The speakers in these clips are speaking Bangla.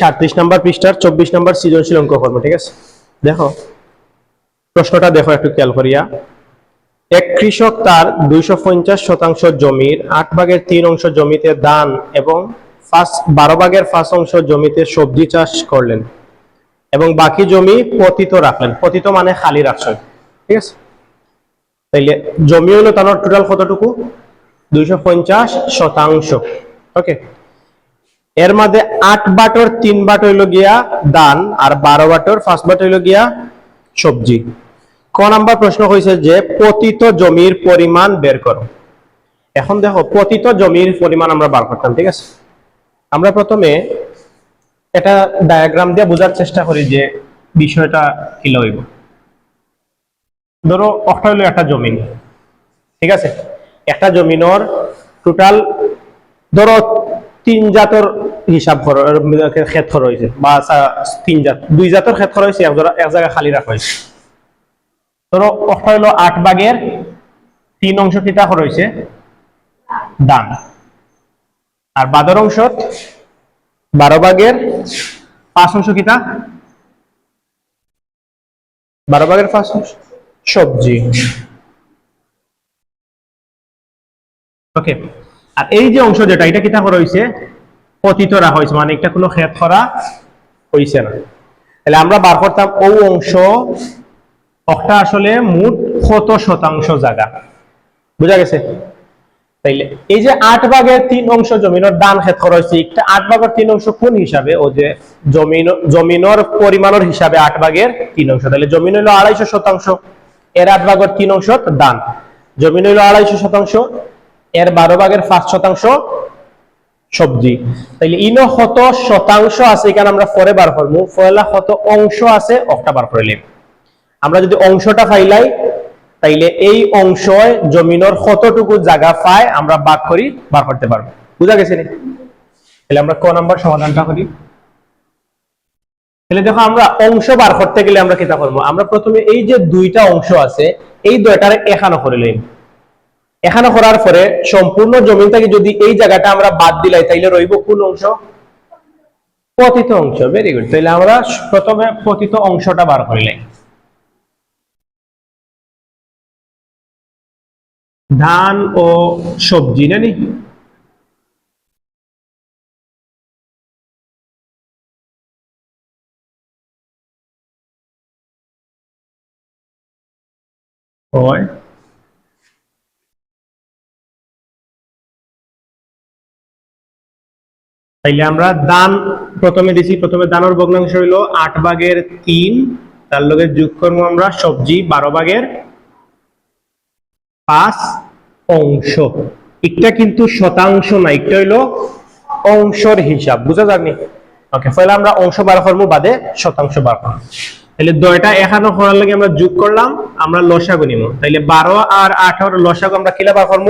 সাতত্রিশ নাম্বার পৃষ্ঠার চব্বিশ নাম্বার সৃজনশীল অঙ্ক কর্ম ঠিক আছে? দেখো, প্রশ্নটা দেখো একটু খেয়াল করিয়া। এক কৃষক তার দুইশো পঞ্চাশ শতাংশ জমির আট ভাগের তিন অংশ জমিতে ধান এবং বারো ভাগের পাঁচ অংশ জমিতে সবজি চাষ করলেন এবং বাকি জমি পতিত রাখলেন। পতিত মানে খালি রাখছেন, ঠিক আছে? তাইলে জমি হলো তার টোটাল কতটুকু? দুইশো পঞ্চাশ শতাংশ ওকে এর মধ্যে আট বাটর, তিন বাট হইল গিয়া দান আর বারো বাটর, পাঁচ বাট হইল গিয়া সবজি। ক নাম্বার প্রশ্ন হয়েছে যে পতিত জমির পরিমাণ বের করো। এখন দেখো, পতিত জমির পরিমাণ আমরা বার করতাম, ঠিক আছে? আমরা প্রথমে এটা ডায়াগ্রাম দিয়ে বোঝার চেষ্টা করি যে বিষয়টা কি লইব। ধরো, একটা হইল একটা জমিন, ঠিক আছে? একটা জমিনর টোটাল ধরো তিন জাতর হিসাব কর- ক্ষেত্র রয়েছে বা তিন জাত, দুই জাতর রয়েছে এক জায়গা- এক জায়গায় খালি রাখা হয়েছে ধরো হইল আট ভাগের তিন অংশ কিতা রয়েছে দান। আর বাদর অংশ বারো ভাগের পাঁচ অংশ কিতা বারো ভাগের পাঁচ অংশ সবজি ওকে আর এই যে অংশ যেটা, এটা কিতা করা হয়েছে পতিত রাখা হয়েছে মানে এটা কোনো ক্ষেত করা হয়েছে না। তাহলে আমরা বার করতাম ও অংশ একটা আসলে মোট কত শতাংশ জায়গা বুঝা গেছে? তাইলে এই যে আট ভাগের তিন অংশ জমিনের দান ক্ষেত্র রয়েছে একটা আট ভাগের তিন অংশ কোন হিসাবে? ও যে জমিন জমিনের পরিমাণের হিসাবে আট ভাগের তিন অংশ। তাহলে জমিন হইল আড়াইশো শতাংশ, এর আট ভাগের তিন অংশ দান। জমিন হইল আড়াইশো শতাংশ এর বারো ভাগের পাঁচ শতাংশ সবজি। তাইলে ইনো কত শতাংশ আছে এখানে আমরা পরে বার করব। পয়লা কত অংশ আছে একটা বার করে। আমরা যদি অংশটা ফাইলাই, তাইলে এই অংশ জমিনের কতটুকু জায়গা পায় আমরা ভাগ করি, বার করতে পারব। বুঝা গেছে নি? তাহলে আমরা ক নাম্বার সমাধানটা করি? তাহলে দেখো আমরা অংশ বার করতে গেলে আমরা কিতা করব? আমরা প্রথমে এই যে দুইটা অংশ আছে, এই দুইটারে এখানে করে লইম এখানে করার পরে সম্পূর্ণ জমিটাকে যদি এই জায়গাটা আমরা বাদ দিলাই, তাইলে রইব কোন অংশ? পতিত অংশ। ভেরি গুড তাইলে আমরা প্রথমে পতিত অংশটা বার করিলাই ধান ও সবজি নানি হয়। তাইলে আমরা দান প্রথমে দিছি, প্রথমে দানের ভগ্নাংশ হইল আট ভাগের তিন, তার লগে যোগ করব আমরা সবজি বারো ভাগের পাঁচ অংশ। একটা কিন্তু শতাংশ না একটা হইল অংশর হিসাব, বুঝা যায়নি? ওকে তাহলে আমরা অংশ বার করব, বাদে শতাংশ বার করব। তাহলে দয়টা এখানে করার লাগে আমরা যোগ করলাম, আমরা লসাগু নিব। তাইলে বারো আর আঠারো লসাগু আমরা কিলা বার করব?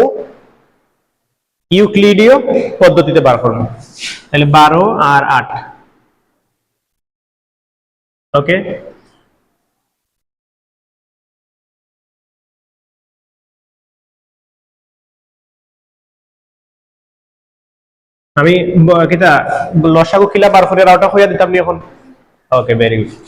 ইউক্লিডীয় পদ্ধতিতে বার করব। তাহলে বারো আর আট। ওকে আমি কিতা, লসাগু খিলা বার করে রাউটা হইয়া দিতাম এখন? ওকে ভেরি গুড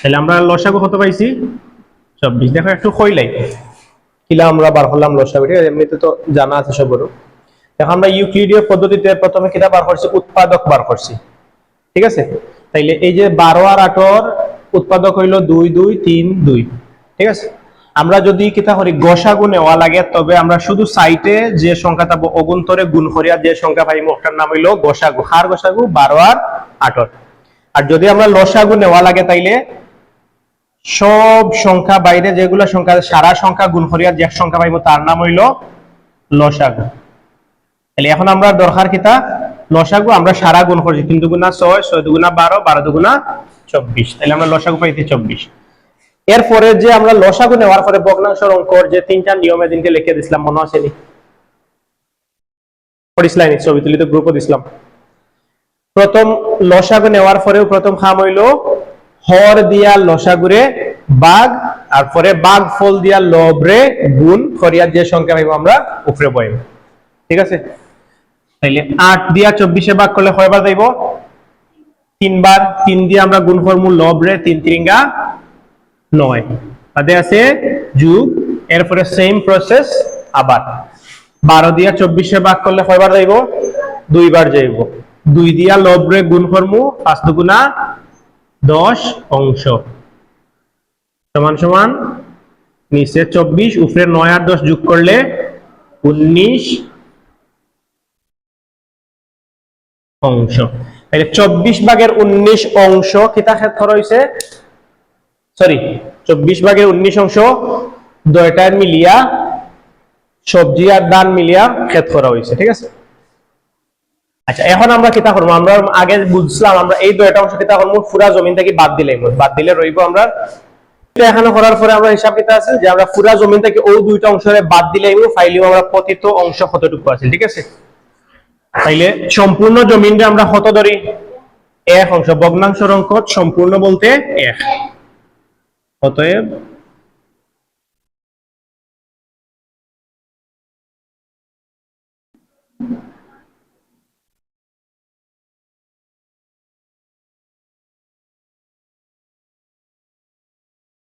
তাহলে আমরা লসাগু কত পাইছি? চব্বিশ। দেখো একটু কইলাই কিলা আমরা বার করলাম লসাগু ঠিক আছে? এমনিতে তো জানা আছে সবরও দেখো আমরা ইউক্লিডীয় পদ্ধতিতে প্রথমে কিটা বার করছি? উৎপাদক বার করছি। ঠিক আছে? তাইলে এই যে বারো আর আটর উৎপাদক হইল দুই দুই তিন দুই। ঠিক আছে? আমরা যদি কিতা করি গসাগু নেওয়া লাগে তবে আমরা শুধু সাইটে যে সংখ্যা থাকব অগুন্তরে গুণ করিয়া যে সংখ্যা পাইবো ওটার নাম হইল গসাগু। হার গসাগু বারো আর আটর। আর যদি আমরা লসাগু নেওয়া লাগে তাইলে, সব সংখ্যা বাইরে যেগুলো সংখ্যা, সারা সংখ্যা গুণ করিয়া যে সংখ্যা পাইবো তার নাম হইল লসাগু। তাহলে এখন আমরা দরকার কিতা? লসাগু আমরা সারা গুণ করছি, তিন দুগুণা ছয় ছয় দুগুণা বারো বারো দুগুণা চব্বিশ। তাহলে আমরা লসাগু পাইছি চব্বিশ। এরপরে যে আমরা লসাগু নেওয়ার পরে ভগ্নাংশের অঙ্কর যে তিনটা নিয়মে দিনকে লিখে দিছিলাম, মনে আছে নি? ছবি তুলি তো গ্রুপও দিছিলাম। প্রথম লসাগু নেওয়ার পরেও প্রথম খাম হইল হর দিয়া লসাগুরে বাঘ, আর পরে বাঘ ফল দিয়া লবরে গুণ করিয়া যে সংখ্যা পাইব আমরা উপরে বইব। ঠিক আছে? তাইলে আট দিয়া চব্বিশে বাঘ করলে কয়বার যাইব? তিনবার। তিন দিয়ে আমরা গুণ করব লবরে তিন তিরিঙ্গা নয়। তাতে আছে যুগ, এরপরে সেম প্রসেস আবার। বারো দিয়া চব্বিশে ভাগ করলে কয়বার যাইব? দুইবার যাইব। দুই দিয়া লবরে গুণ করমু, পাঁচ দুগুণা দশ অংশ। সমান সমান নিচে চব্বিশ, উপরে নয় আর দশ যোগ করলে উনিশ অংশ। তাহলে চব্বিশ ভাগের উনিশ অংশ কিতা ক্ষেত্র রয়েছে? সরি চব্বিশ ভাগের উনিশ অংশ দয়টার মিলিয়া সবজি আর দান মিলিয়া ক্ষেত করা হয়েছে ঠিক আছে? আচ্ছা এখন আমরা কিতা করব? আমরা আগে বুঝলাম, আমরা এই দয়টা অংশ কিতা করব পুরা জমিন থেকে বাদ দিলে বাদ দিলে রইব আমরা। এখানে করার পরে আমরা হিসাব কিতা আছে, যে আমরা জমিন থেকে দুইটা অংশরে বাদ দিলে আমরা পতিত অংশ কতটুকু আছে, ঠিক আছে? তাইলে সম্পূর্ণ জমিনটা আমরা কত ধরি? এক অংশ ভগ্নাংশের অঙ্ক সম্পূর্ণ বলতে এক। অতএব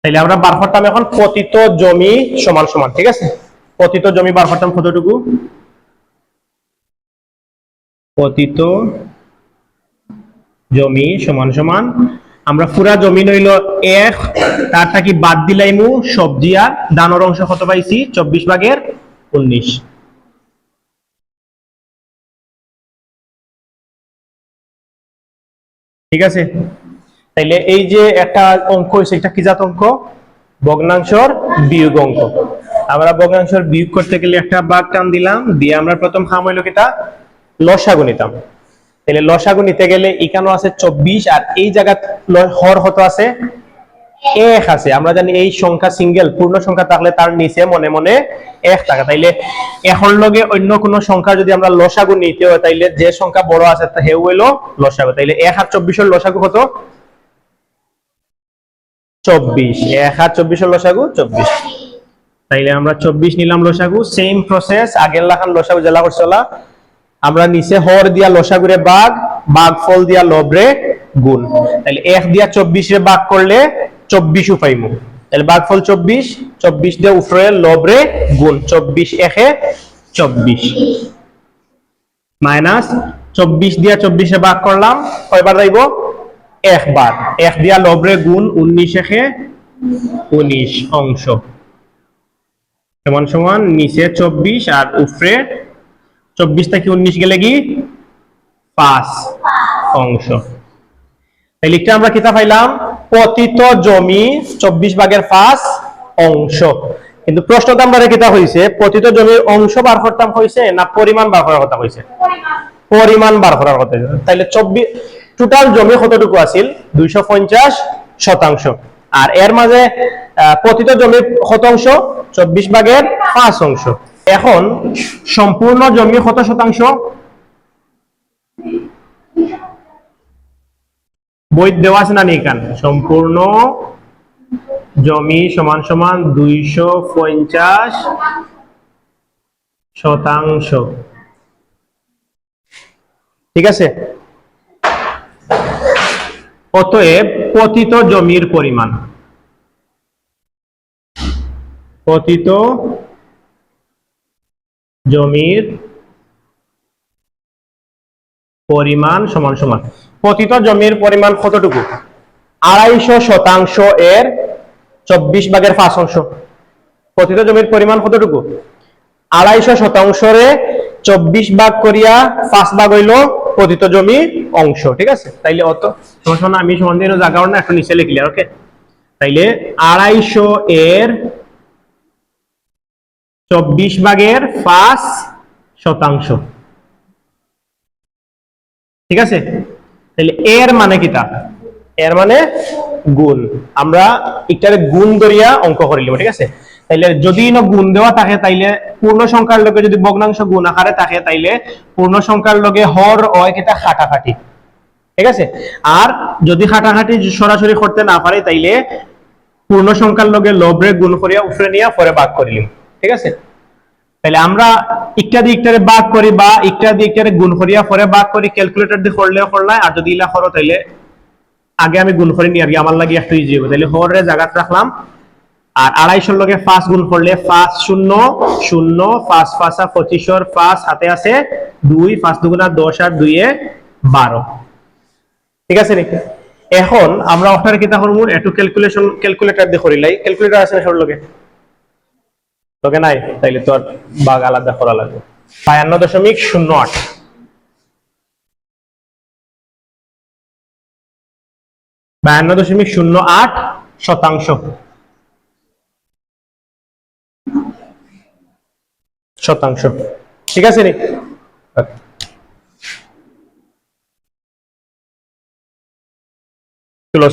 তাইলে আমরা বার করতাম এখন পতিত জমি সমান সমান, ঠিক আছে? পতিত জমি বার করতাম কতটুকু? পতিত জমি সমান সমান, আমরা পুরা জমি নইল এক, তার থাকি বাদ দিলাইমু সবজি আর দানোর অংশ কত পাইছি? চব্বিশ ভাগের উনিশ। ঠিক আছে? তাইলে এই যে একটা অঙ্ক হয়েছে কি জাত অঙ্ক? ভগ্নাংশর বিয়োগ অঙ্ক। আমরা ভগ্নাংশর বিয়োগ করতে গেলে একটা বাঘ টান দিলাম, দিয়ে আমরা প্রথম খাম হইল কিটা লসাগু নিতাম। তাহলে লসাগু নিতে গেলে এখানেও আছে চব্বিশ, আর এই জায়গা হর হতো আছে? এক আছে। আমরা জানি এই সংখ্যা সিঙ্গেল পূর্ণ সংখ্যা থাকলে তার নিচে মনে মনে এক থাকে। তাইলে এখন লগে অন্য কোন সংখ্যা যদি আমরা লসাগু নিতে হয়, তাইলে যে সংখ্যা বড় আছে হেউ হইল লসাগু। তাইলে এক আর চব্বিশের লসাগু কত? চব্বিশ। এক আর চব্বিশের লসাগু, চব্বিশ। তাইলে আমরা চব্বিশ নিলাম লসাগু সেম প্রসেস আগের লাখান জেলা করছলা। আমরা নিচে হর দিয়া লসাগুরে বাঘ বাঘ ফল দিয়া লবরে গুণ। তাহলে দিয়া চব্বিশ রে বাঘ করলে চব্বিশ উপাইমু। তাহলে বাঘ ফল চব্বিশ চব্বিশ দিয়ে উপরে লবরে গুণ, চব্বিশ একে চব্বিশ। মাইনাস চব্বিশ দিয়া চব্বিশে ভাগ করলাম, কয়বার যাইব? একবার। এক দিয়া লবরে গুণ উনিশ একে উনিশ অংশ। সমান সমান নিচে চব্বিশ আর উপরে চব্বিশ থেকে উনিশ গেলে কি? পাঁচ অংশ। লিখতে আমরা কিতা পাইলাম পতিত জমি চব্বিশ ভাগের পাঁচ অংশ। কিন্তু প্রশ্নটা আমরা কিতা হয়েছে পতিত জমির অংশ বার করতাম হয়েছে না পরিমাণ বার করার কথা হয়েছে পরিমাণ। বার করার কথা তাইলে চব্বিশ টোটাল জমি কতটুকু আছিল? দুইশো পঞ্চাশ শতাংশ। আর এর মাঝে পতিত জমির শতাংশ চব্বিশ ভাগের পাঁচ অংশ। এখন সম্পূর্ণ জমি কত শতাংশ? বই দেওয়া আছে না নি এখান সম্পূর্ণ জমি সমান সমান দুইশো পঞ্চাশ শতাংশ। ঠিক আছে? অতএব পতিত জমির পরিমাণ। পতিত জমির পরিমাণ সমান সমান। পতিত জমির পরিমাণ কতটুকু? আড়াইশো শতাংশ এর চব্বিশ ভাগের পাঁচ অংশ। পতিত জমির পরিমাণ কতটুকু? আড়াইশো শতাংশরে চব্বিশ ভাগ করিয়া পাঁচ ভাগ হইল পতিত জমি অংশ, ঠিক আছে? তাইলে অত সমান সমান আমি সমান দিন জায়গা না একটু নিচে লিখলি, ওকে? তাইলে আড়াইশো এর চব্বিশ ভাগের পাঁচ শতাংশ। ঠিক আছে? তাহলে এর মানে কিতা? এর মানে গুণ। আমরা একটারে গুণ ধরিয়া অঙ্ক করিলাম ঠিক আছে? তাইলে যদি না গুণ দেওয়া থাকে, তাইলে পূর্ণ সংখ্যার লগে যদি ভগ্নাংশ গুণ আকারে থাকে, তাইলে পূর্ণ সংখ্যার লগে হর হয় কিতা, খাটাখাটি। ঠিক আছে? আর যদি খাটাখাটি সরাসরি করতে না পারে, তাইলে পূর্ণ সংখ্যার লগে লবরে গুণ করিয়া উপরে নিয়ে পরে ভাগ করিলাম ঠিক আছে? তাহলে আমরা ইত্যাদি ইত্যাদি ভাগ করি বা ইত্যাদি ইত্যাদি গুণ করিয়া পরে ভাগ করি ক্যালকুলেটর দিয়ে করলেও করলাই আর যদি ইলা করো, তাইলে আগে আমি গুণ করে নিই আর কি আমার লাগে একটু ইজি হবে তাহলে হরে জায়গাত রাখলাম। আর আড়াইশোর লগে পাঁচ গুণ করলে পাঁচ শূন্য শূন্য, পাঁচ, পাঁচা পঁচিশর পাঁচ হাতে আছে দুই, পাঁচ দুগুণা দশ আর দুইয়ে বারো। ঠিক আছে নাকি? এখন আমরা ওটার কিতা করব? একটু ক্যালকুলেশন ক্যালকুলেটর দিয়ে করিলাই ক্যালকুলেটর আছে না সবার লগে? তোকে নাই? তাইলে তোর বাঘ আলাদা করা লাগবে। বায়ান্ন দশমিক শূন্য আট। বায়ান্ন দশমিক শূন্য আট শতাংশ। শতাংশ। ঠিক আছে রে চলো